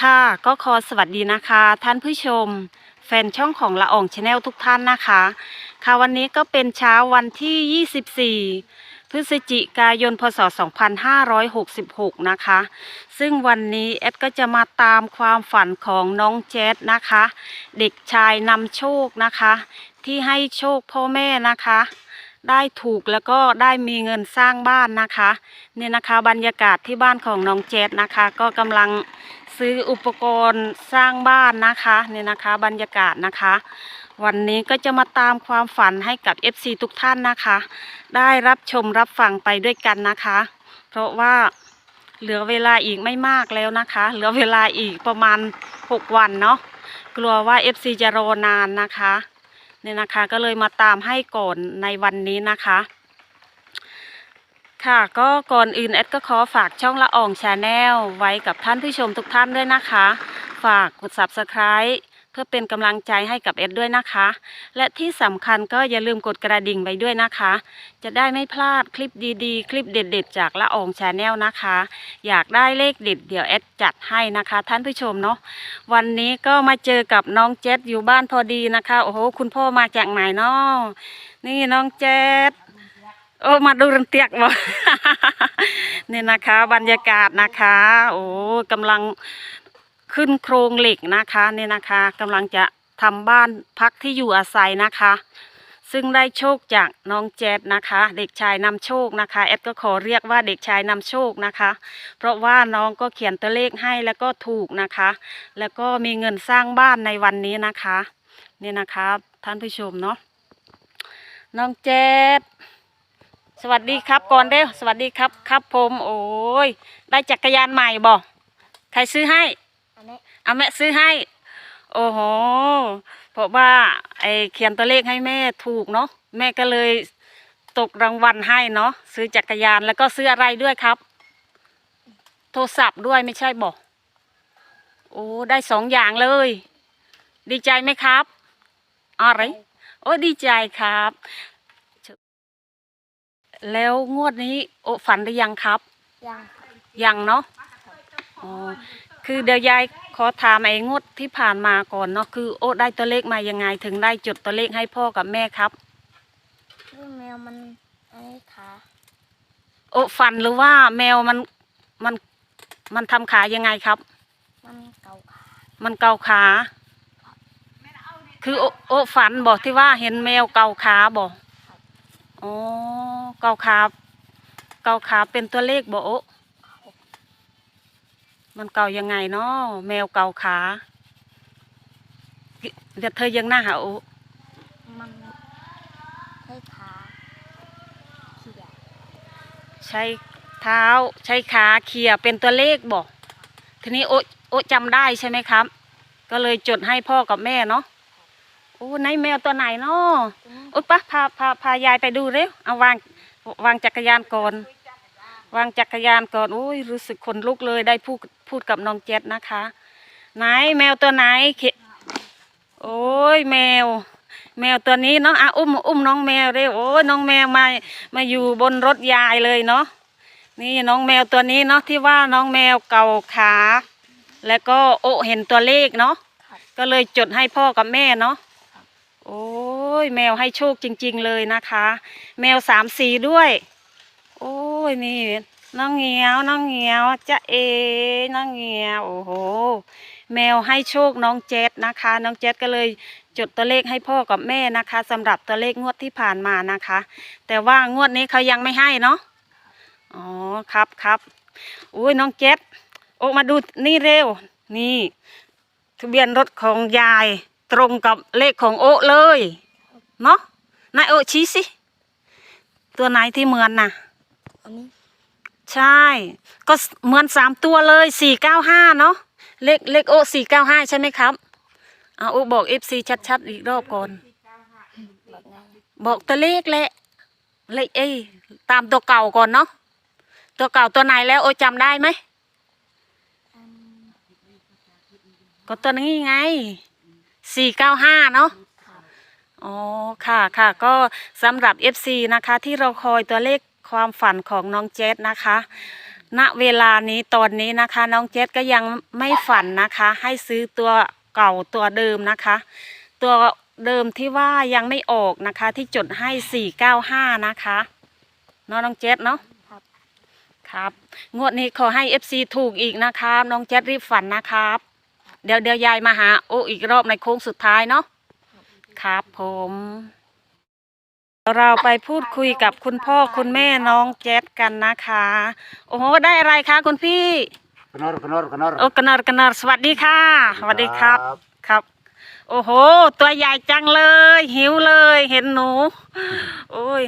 ค่ะก็ขอสวัสดีนะคะ ท่านผู้ชม แฟนช่องของละอองชาแนลทุกท่านนะคะ ค่ะวันนี้ก็เป็นเช้าวันที่ 24 พฤศจิกายนพศ 2566 นะคะ ซึ่งวันนี้แอดก็จะมาตามความฝันของน้องแจ๊ดนะคะ เด็กชายนำโชคนะคะ ที่ให้โชคพ่อแม่นะคะ ได้ถูกแล้วก็ได้มีเงินสร้างบ้านนะคะเนี่ยนะคะบรรยากาศที่บ้านของน้องแจ๊ดนะคะ ก็กำลังซื้ออุปกรณ์สร้างบ้านนะคะเนี่ยนะคะบรรยากาศนะคะ วันนี้ก็จะมาตามความฝันให้กับ FC ทุกท่านนะคะ ได้รับชมรับฟังไปด้วยกันนะคะ เพราะว่าเหลือเวลาอีกไม่มากแล้วนะคะ เหลือเวลาอีกประมาณ 6 วันเนาะกลัวว่า FC จะรอนานนะคะ เนี่ยนะคะก็เลยมาตามให้ก่อนในวันนี้นะคะค่ะก็ก่อนอื่นแอดก็ขอฝากช่องละอองชาแนลไว้กับท่านผู้ชมทุกท่านด้วยนะคะ ฝากกด subscribe เพื่อเป็นกำลังใจให้กับแอดด้วยนะคะ และที่สำคัญก็อย่าลืมกดกระดิ่งไปด้วยนะคะ จะได้ไม่พลาดคลิปดีๆ คลิปเด็ด ๆ จากละอองชาแนลนะคะ อยากได้เลขเด็ดเดี๋ยวแอดจัดให้นะคะ ท่านผู้ชมเนาะวันนี้ก็มาเจอกับน้องเจษอยู่บ้านพอดีนะคะโอ้โหคุณพ่อมาจากไหนเนาะนี่น้องเจษโอ้มาดูรันเตียกบ่นี่นะคะ บรรยากาศนะคะ โอ้กำลัง ขึ้นโครงเหล็กนะคะเนี่ยนะคะกำลังจะทำบ้านพักที่อยู่อาศัยนะคะ ซึ่งได้โชคจากน้องแจ๊ดนะคะ เด็กชายนำโชคนะคะแอดก็ขอเรียกว่าเด็กชายนำโชคนะคะ เพราะว่าน้องก็เขียนตัวเลขให้แล้วก็ถูกนะคะ แล้วก็มีเงินสร้างบ้านในวันนี้นะคะเนี่ยนะคะท่านผู้ชมเนาะน้องแจ๊ดสวัสดีครับก่อนเด้สวัสดีครับครับผม โอ้ยได้จักรยานใหม่บ่ใครซื้อให้ เอาแม่ซื้อให้ โอ้โหเพราะว่าไอเขียนตัวเลขให้แม่ถูกเนาะแม่ก็เลยตกรางวัลให้เนาะซื้อจักรยานแล้วก็ซื้ออะไรด้วยครับ โทรศัพท์ด้วยไม่ใช่บ่โอ้ได้สองอย่างเลย ดีใจไหมครับอะไรโอ้ดีใจครับ แล้วงวดนี้ โอ้ฝันหรือยังครับ ยังยังเนาะอ๋อ คือเดี๋ยวยายขอถามไอ้งวดที่ผ่านมาก่อนเนาะคือ โอ้ได้ตัวเลขมายังไงถึงได้จดตัวเลขให้พ่อกับแม่ครับนี่แมวมันอันนี้ขาโอ้ฝันหรือว่าแมวมันมันมันทำขายังไงครับ มันเกาขามันเกาขา คือโอโอ้ฝันบอกที่ว่าเห็นแมวเกาขาบอกอ๋อเกาขาเกาขาเป็นตัวเลขบอกโอ้ มันเกายังไงเนาะแมวเกาขาเดี๋ยวเธอยังหน้าหาโอ้มันใช้ขาเขี่ยใช้เท้าใช้ขาเขี่ยเป็นตัวเลขบอกทีนี้โอ้โอ้จำได้ใช่ไหมครับ ก็เลยจดให้พ่อกับแม่เนาะโอ้ไหนแมวตัวไหนเนาะตัวนี้โอ๊ยปะพาพาพายายไปดูเร็วเอาวางวางจักรยานก่อน วางจักรยานก่อนโอ้ยรู้สึกขนลุกเลยได้พูดพูดกับน้องเจ็ดนะคะ ไหนแมวตัวไหนเขโอ้ยแมว แมวตัวนี้เนาะอะอุ้มอุ้มน้องแมวเร็วโอ้ยน้องแมวมามาอยู่บนรถยายเลยเนาะนี่น้องแมวตัวนี้เนาะที่ว่าน้องแมวเก่าขา แล้วก็โอ้เห็นตัวเลขเนาะครับก็เลยจดให้พ่อกับแม่เนาะโอ้ยแมวให้โชคจริง ๆ เลยนะคะ แมวสามสีด้วย โอ้ยนี่น้องเงียวน้องเงียวจะเอน้องเงียวโอ้โห แมวให้โชคน้องเจษนะคะ น้องเจษก็เลยจดตัวเลขให้พ่อกับแม่นะคะสำหรับตัวเลขงวดที่ผ่านมานะคะ แต่ว่างวดนี้เขายังไม่ให้เนาะอ๋อครับครับอุ้ยน้องเจษโอ้มาดูนี่เร็ว นี่ ทะเบียนรถของยายตรงกับเลขของโอเลยเนาะนายโอชี้สิตัวไหนที่เหมือนน่ะ อันนี้ ใช่ ก็เหมือนสามตัวเลยสี่เก้าห้าเนาะเลขเลขโอสี่เก้าห้าใช่ไหมครับเอาโอบอกเอฟซีชัดๆอีกรอบก่อน บอกตัวเลขแหละเลขเอตามตัวเก่าก่อนเนาะตัวเก่าตัวไหนแล้วโอจำได้ไหมก็ตัวนี้ไงสี่เก้าห้าเนาะอ๋อ ค่ะ ค่ะ ก็สำหรับ FC นะคะ ที่เราคอยตัวเลข ความฝันของน้องเจษนะคะ ณเวลานี้ตอนนี้นะคะ น้องเจสก็ยังไม่ฝันนะคะ ให้ซื้อตัวเก่าตัวเดิมนะคะ ตัวเดิมที่ว่ายังไม่ออกนะคะ ที่จดให้สี่เก้าห้านะคะเนาะน้องเจสเนาะครับครับงวดนี้ขอให้ FC ถูกอีกนะครับ น้องเจสรีบฝันนะครับ เดี๋ยวเดี๋ยวยายมาหาโออีกรอบในโค้งสุดท้ายเนาะครับผม เราไปพูดคุยกับคุณพ่อคุณแม่น้องแจ๊ดกันนะคะ โอ้โหได้อะไรคะคุณพี่ขนอรขนอรขนอรโอ้กนอรกนอรสวัสดีค่ะ สวัสดีครับครับ โอ้โห ตัวใหญ่จังเลย หิวเลย เห็นหนู โอ้ย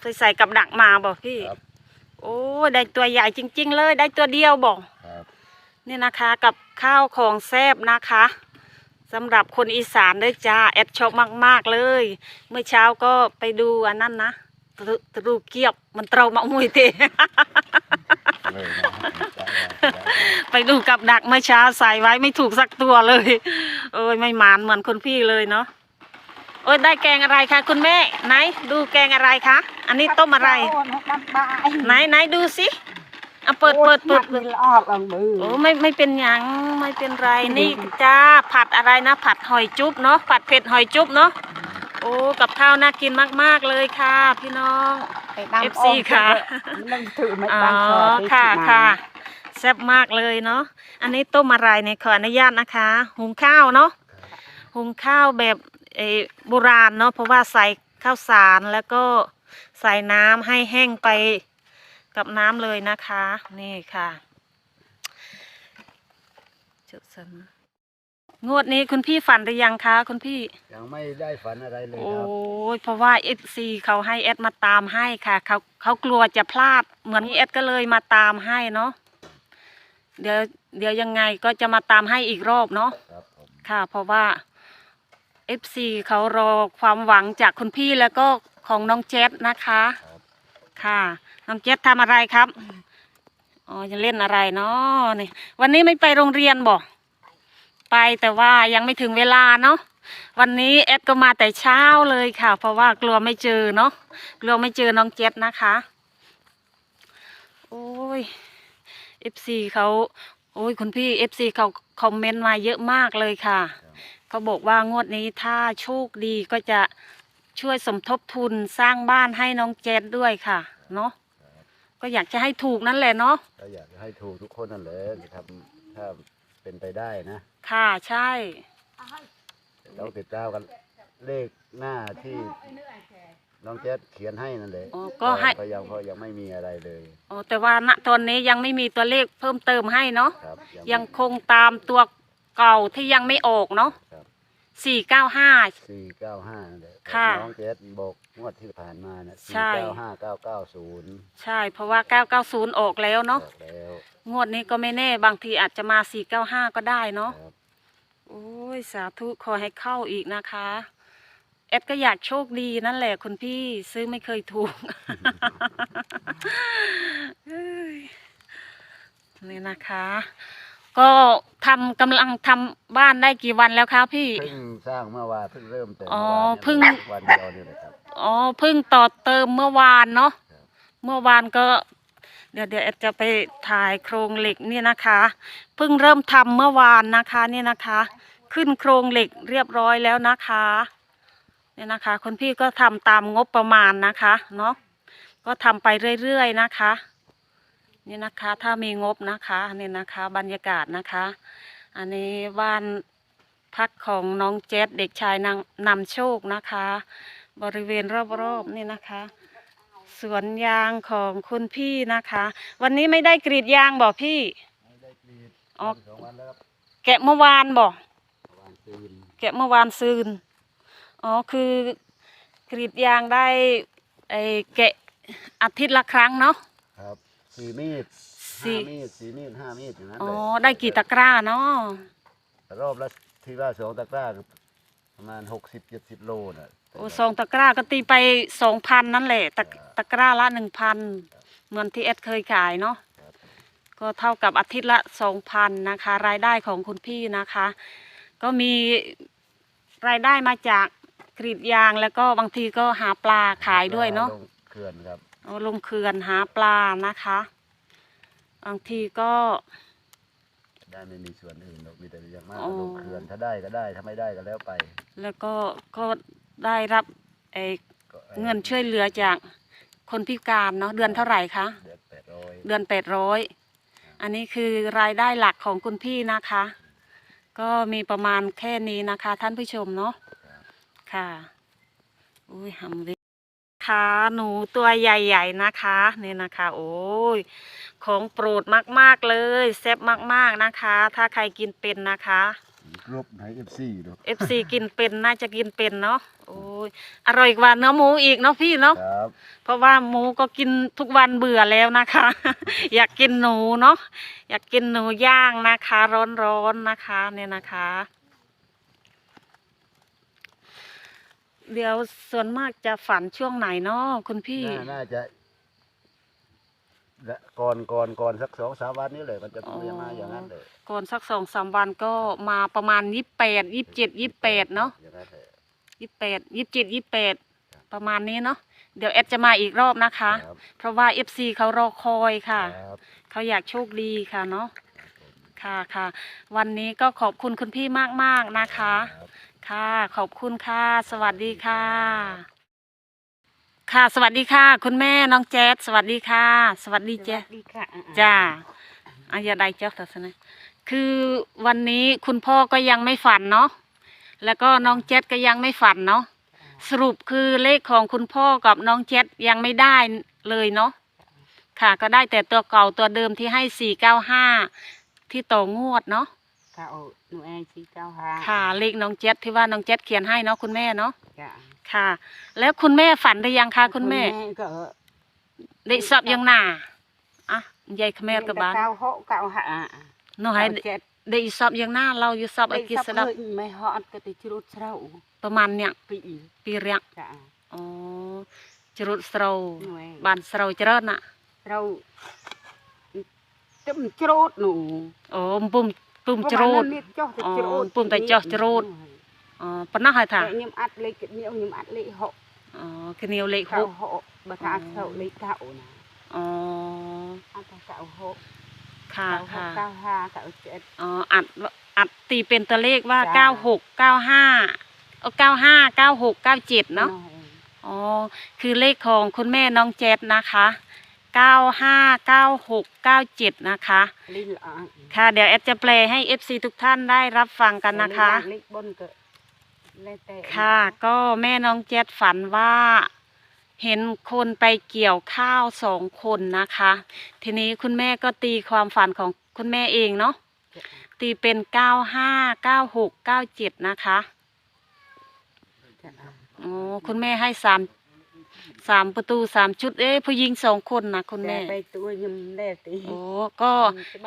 ไปใส่กับดักมาบอกพี่ครับโอ้ยได้ตัวใหญ่จริง ๆ เลย ได้ตัวเดียวบอกครับนี่นะคะ กับข้าวของแซบนะคะ สำหรับคนอีสานด้วยจ้าแอดชอบมาก ๆ เลย เมื่อเช้าก็ไปดูอันนั้นนะตรุตรูเกียบมันเตรามามุยเตะไปดูกับดักเมื่อเช้าใส่ไว้ไม่ถูกสักตัวเลยโอ้ยไม่หมานเหมือนคุณพี่เลยเนาะโอ้ยได้แกงอะไรคะคุณแม่ไหนดูแกงอะไรคะ อันนี้ต้มอะไรไหนไหนดูสิ เอาเปิดเปิดเปิดเปิดออกลองมือโอ้ไม่ไม่เป็นหยังไม่เป็นไรนี่จ้าผัดอะไรนะ ผัดหอยจุ๊บเนาะผัดเผ็ดหอยจุ๊บเนาะโอ้กับข้าวน่ากินมาก ๆ เลยค่ะ พี่น้อง FC ค่ะ นั่งถือไม่อ๋อตั้งคอที่ค่ะสิมาค่ะแซ่บมากเลยเนาะอันนี้ต้มอะไรเนี่ยขออนุญาตนะคะ หุงข้าวเนาะหุงข้าวแบบเออโบราณเนาะเพราะว่าใส่ข้าวสารแล้วก็ใส่น้ำให้แห้งไป กับน้ำเลยนะคะ นี่ค่ะจุดสันงวดนี้คุณพี่ฝันหรือยังคะคุณพี่ ยังไม่ได้ฝันอะไรเลยโอ้ครับ ยเพราะว่าเอฟซีเขาให้เอดมาตามให้ค่ะเขาเขากลัวจะพลาดเหมือนเอดก็เลยมาตามให้เนาะเดี๋ยวเดี๋ยวยังไงก็จะมาตามให้อีกรอบเนาะ ครับผม ค่ะเพราะว่าเอฟซีเขารอความหวังจากคุณพี่แล้วก็ของน้องเจษนะคะ ครับ ค่ะ น้องเจษทำอะไรครับอ๋อจะเล่นอะไรเนาะนี่วันนี้ไม่ไปโรงเรียนบอกไปแต่ว่ายังไม่ถึงเวลาเนาะวันนี้แอดก็มาแต่เช้าเลยค่ะ เพราะว่ากลัวไม่เจอเนาะกลัวไม่เจอน้องเจษนะคะโอ้ยเอฟซีเขาโอ้ยคุณพี่เอฟซีเขาคอมเมนต์มาเยอะมากเลยค่ะ เขาบอกว่างวดนี้ถ้าโชคดีก็จะช่วยสมทบทุนสร้างบ้านให้น้องเจษด้วยค่ะ เนาะ ก็อยากจะให้ถูกนั่นแหละเนาะก็อยากจะให้ถูกทุกคนนั่นแหละจะทำถ้าเป็นไปได้นะ ค่ะใช่ต้องติดตามกันเลขหน้าที่น้องแจ๊ดเขียนให้นั่นแหละอ๋อก็ให้ ก็ยังเพราะยังไม่มีอะไรเลยอ๋อแต่ว่าณตอนนี้ยังไม่มีตัวเลขเพิ่มเติมให้เนาะครับยังคงตามตัวเก่าที่ยังไม่ออกเนาะครับ สี่เก้าห้า สี่เก้าห้านั่นแหละค่ะน้องแจ๊ดบอกงวดที่ผ่านมานะใช่สี่เก้าห้าเก้าเก้าศูนย์ใช่ เพราะว่าเก้าเก้าศูนย์ออกแล้วเนาะบอกแล้วงวดนี้ก็ไม่แน่บางทีอาจจะมาสี่เก้าห้าก็ได้เนาะ ครับโอ้ย สาธุขอให้เข้าอีกนะคะเอ็ดก็อยากโชคดีนั่นแหละคุณพี่ซื้อไม่เคยถูก เอ้ยนี่นะคะ ก็ทำกำลังทำบ้านได้กี่วันแล้วคะพี่ เพิ่งสร้างเมื่อวานเพิ่งเริ่มแต่อ๋อเมื่อวานเพิ่งเนี่ยวันเดียวนี่แหละครับ อ๋อเพิ่งต่อเติมเมื่อวานเนาะครับ เมื่อวานก็ เดี๋ยวเดี๋ยวแอดจะไปถ่ายโครงเหล็กเนี่ยนะคะ เพิ่งเริ่มทำเมื่อวานนะคะเนี่ยนะคะ ขึ้นโครงเหล็กเรียบร้อยแล้วนะคะเนี่ยนะคะคุณพี่ก็ทำตามงบประมาณนะคะเนาะก็ทำไปเรื่อยๆนะคะ นี่นะคะ ถ้ามีงบนะคะนี่นะคะ บรรยากาศนะคะ อันนี้บ้านพักของน้องเจษเด็กชายนางนำโชคนะคะ บริเวณรอบๆนี่นะคะ สวนยางของคุณพี่นะคะ วันนี้ไม่ได้กรีดยางบอกพี่ไม่ได้กรีดอ๋อสองวันแล้วครับแกะเมื่อวานบอกเมื่อวานซืนแกะเมื่อวานซืนอ๋อคือกรีดยางได้ไอ้แกะอาทิตย์ละครั้งเนาะครับ สี่มีดสี่ ห้ามีดสี่มีดห้ามีดอย่างนั้นอ๋อ เลยได้กี่ตะกร้าเนาะแต่รอบละที่ว่าสองตะกร้าก็ประมาณหกสิบเจ็ดสิบโลน่ะ โอ้สองตะกร้าก็ตีไปสองพันนั่นแหละตะตะกร้าละหนึ่งพันเหมือนที่เอสเคยขายเนาะครับ ก็เท่ากับอาทิตย์ละสองพันนะคะ รายได้ของคุณพี่นะคะ ก็มีรายได้มาจากกรีดยางแล้วก็บางทีก็หาปลาขายด้วยเนาะลงเขื่อนครับเอา ลงเขื่อนหาปลานะคะบางทีก็ได้ไม่มีส่วนอื่นหรอกมีแต่อย่างมากอ๋อก็ลงเขื่อนถ้าได้ก็ได้ถ้าไม่ได้ก็แล้วไป แล้วก็ก็ได้รับไอ้ก็ไอ้เงินช่วยเหลือจากคนพิการเนาะเดือนเท่าไหร่คะเดือนแปดร้อยเดือนแปดร้อยอันนี้คือรายได้หลักของคุณพี่นะคะ ก็มีประมาณแค่นี้นะคะ ท่านผู้ชมเนาะค่ะ อุ้ยหำเลย ค่ะหนูตัวใหญ่ๆนะคะนี่นะคะ โอ้ยของโปรดมากๆเลยแซ่บมากๆนะคะ ถ้าใครกินเป็นนะคะรบในเอฟซีดู FC กินเป็นน่าจะกินเป็นเนาะโอ้ยอร่อยกว่าเนื้อหมูอีกเนาะพี่เนาะครับเพราะว่าหมูก็กินทุกวันเบื่อแล้วนะคะ อยากกินหนูเนาะอยากกินหนูย่างนะคะ ร้อนๆนะคะเนี่ยนะคะ เดี๋ยวส่วนมากจะฝันช่วงไหนเนาะคุณพี่ น่าน่าจะและก่อนก่อนก่อนสักสองสามวันนี้เลย มันจะอ๋อจะมาอย่างนั้นเลยก่อนสักสองสามวันก็มาประมาณยี่สิบแปดยี่สิบเจ็ดยี่สิบแปดเนาะอย่างนั้นเลยยี่สิบแปดยี่สิบเจ็ดยี่สิบแปดประมาณนี้เนาะเดี๋ยวแอดจะมาอีกรอบนะคะ ครับเพราะว่า FC เขารอคอยค่ะ ครับเขาอยากโชคดีค่ะเนาะค่ะค่ะ วันนี้ก็ขอบคุณคุณพี่มากๆนะคะ ครับ ค่ะ ขอบคุณค่ะ สวัสดีค่ะ ค่ะ สวัสดีค่ะ คุณแม่น้องแจ๊ดสวัสดีค่ะ สวัสดีสเจ๊วัสดีค่ะจ้าอายาไดเจ้าตัสนะคือวันนี้คุณพ่อก็ยังไม่ฝันเนาะแล้วก็น้องแจ๊ดก็ยังไม่ฝันเนาะสรุปคือเลขของคุณพ่อกับน้องแจ๊ดยังไม่ได้เลยเนาะค่ะ ก็ได้แต่ตัวเก่าตัวเดิมที่ให้สี่เก้าห้าที่ต่องวดเนาะ ค่ะโอ้หนูแอนสี่เก้าห้าค่ะเลขน้องแจ๊ดที่ว่าน้องแจ๊ดเขียนให้เนาะคุณแม่เนาะจ้ะค่ะ แล้วคุณแม่ฝันหรือยังคะคุณแม่ก็ได้สอบยังหนาอะยายขแม่กับบ้านเก้าหกเก้าห้าเนาะให้เจ็ดได้สอบยังหน้าเราอยู่สอบไอ้กิจสดัดับบไม่ฮอดก็ติดชุดเช้าประมาณเนี่ยปีปีเรียกจ้ะอ๋อจรุดสโรหน่วยบานสโรเจริญน่ะเราตึมจรดหนูโอ้ปุ่ม ปุ่มจรุดอ๋อปุ่มแต่เจาะจรูดอ๋อปนนักให้แต่ท่ายมอัดเลยกินยมอัดเลยหกอ๋อคือเหนียวเล็กหเก้ากหกบาทาเท่าเลยเก้านะอ๋ออัดเก้าหกค่ะเก้าหกค่ะเก้าห้าเก้าเจ็ดอ๋ออัดอัดตีเป็นตัวเลขว่าจ้าเก้าหกเก้าห้าเออเก้าห้าเก้าหกเก้าเจ็ดเนาะอยอ๋อคือเลขของคุณแม่น้องแจ๊ดนะคะ เก้าห้าเก้าหกเก้าเจ็ดนะคะ ลิ้นละค่ะ เดี๋ยวแอดจะแปลให้ FC ทุกท่านได้รับฟังกันนะคะ ลิ้นบนก็แล้วแต่ค่ะ ก็แม่น้องแจ๊ดฝันว่า เห็นคนไปเกี่ยวข้าวสองคนนะคะ ทีนี้คุณแม่ก็ตีความฝันของคุณแม่เองเนาะตีเป็นเก้าห้าเก้าหกเก้าเจ็ดนะคะจ้ะอ๋อ คุณแม่ให้สาม สามประตูสามชุด เอ้ยผู้หญิงสองคนนะคุณแม่ ไปตัวยิมแล่ตีโอ้ก็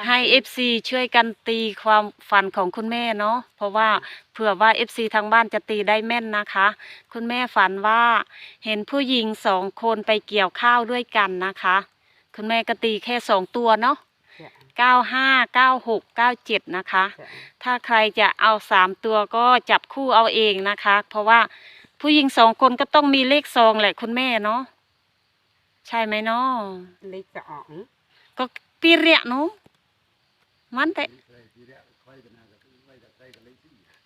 ให้เอฟซีช่วยกันตีความฝันของคุณแม่เนาะเพราะว่าเผื่อว่าเอฟซีทางบ้านจะตีได้แม่นนะคะ คุณแม่ฝันว่าเห็นผู้หญิงสองคนไปเกี่ยวข้าวด้วยกันนะคะ คุณแม่ก็ตีแค่สองตัวเนาะจ้ะเก้าห้าเก้าหกเก้าเจ็ดนะคะ จ้ะถ้าใครจะเอาสามตัวก็จับคู่เอาเองนะคะ เพราะว่า ผู้หญิงสองคนก็ต้องมีเลขซองแหละคุณแม่เนาะใช่ไหมเนาะเล็กสองก็ปีเรียเนาะมันแต่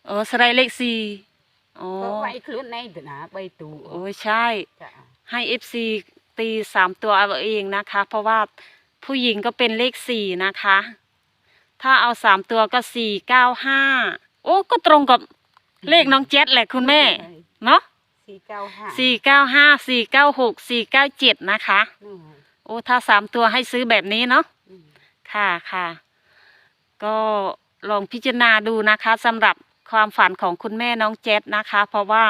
เออสไลด์เลขสี่อ๋อก็ไว้คลุ้นในตัวนะไปตัวโอ้ใช่จ้ะให้เอฟซีตีสามตัวเอาเองนะคะ เพราะว่าผู้หญิงก็เป็นเลขสี่นะคะ ถ้าเอาสามตัวก็สี่เก้าห้าโอ้ก็ตรงกับเลขน้องเจ็ดแหละคุณแม่ เนาะสี่เก้าห้าสี่เก้าห้าสี่เก้าหกสี่เก้าเจ็ดนะคะ อืมโอ้ถ้าสามตัวให้ซื้อแบบนี้เนาะ อืมค่ะค่ะ ก็ลองพิจารณาดูนะคะสำหรับความฝันของคุณแม่น้องเจษนะคะ เพราะว่า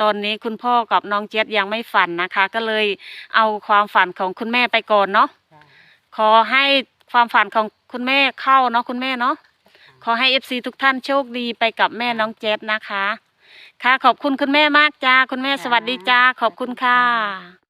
ตอนนี้คุณพ่อกับน้องเจษยังไม่ฝันนะคะ ก็เลยเอาความฝันของคุณแม่ไปก่อนเนาะจ้ะขอให้ความฝันของคุณแม่เข้าเนาะคุณแม่เนาะขอให้เอฟซีทุกท่านโชคดีไปกับแม่น้องเจษนะคะ ค่ะขอบคุณคุณแม่มากจ้าคุณแม่สวัสดีจ้าขอบคุณค่ะ